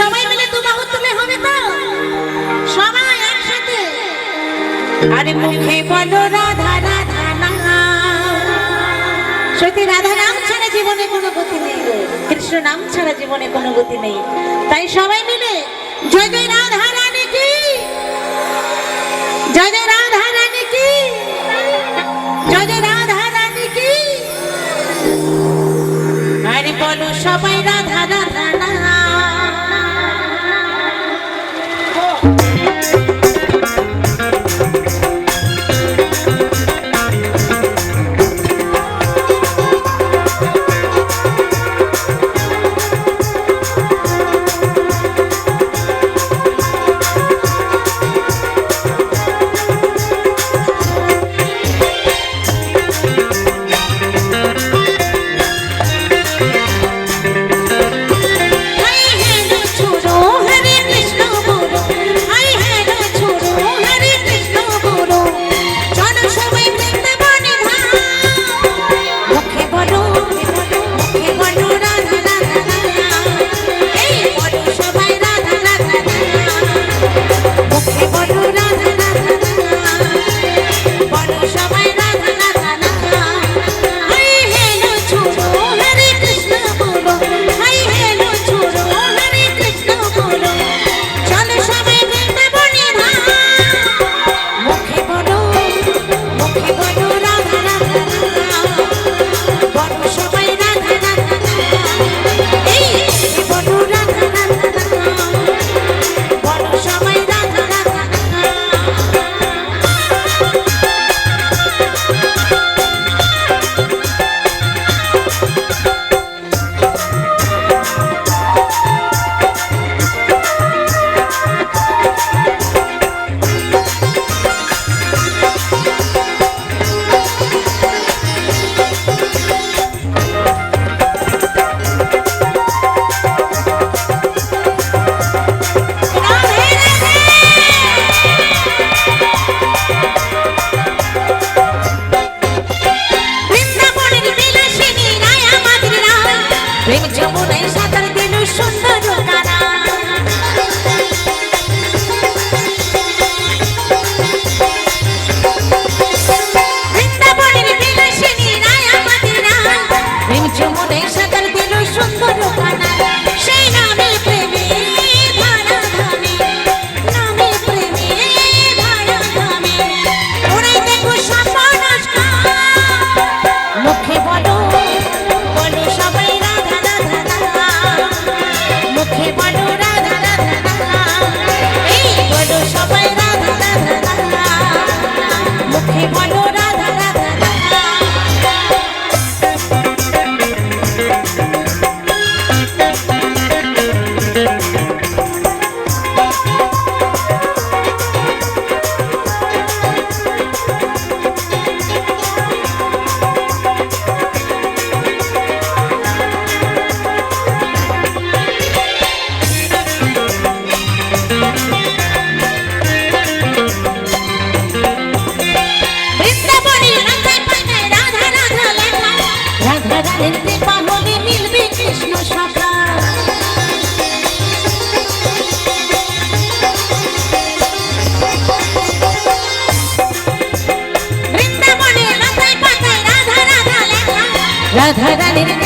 সবাই মিলে দুবাহু তুলে হবে তো? সবাই একসাথে। আরে মুখে বলো, রাধা রাধা, না সত্যি, রাধা নাম ছাড়া জীবনে কোনো গতি নেই কৃষ্ণ নাম ছাড়া জীবনে কোনো গতি নেই। তাই সবাই মিলে জয় জয় রাধা রানী কি? জয় জয় রাধা রানী কি? জয় জয় রাধা রানী কি? আরে বলো সবাই রাধা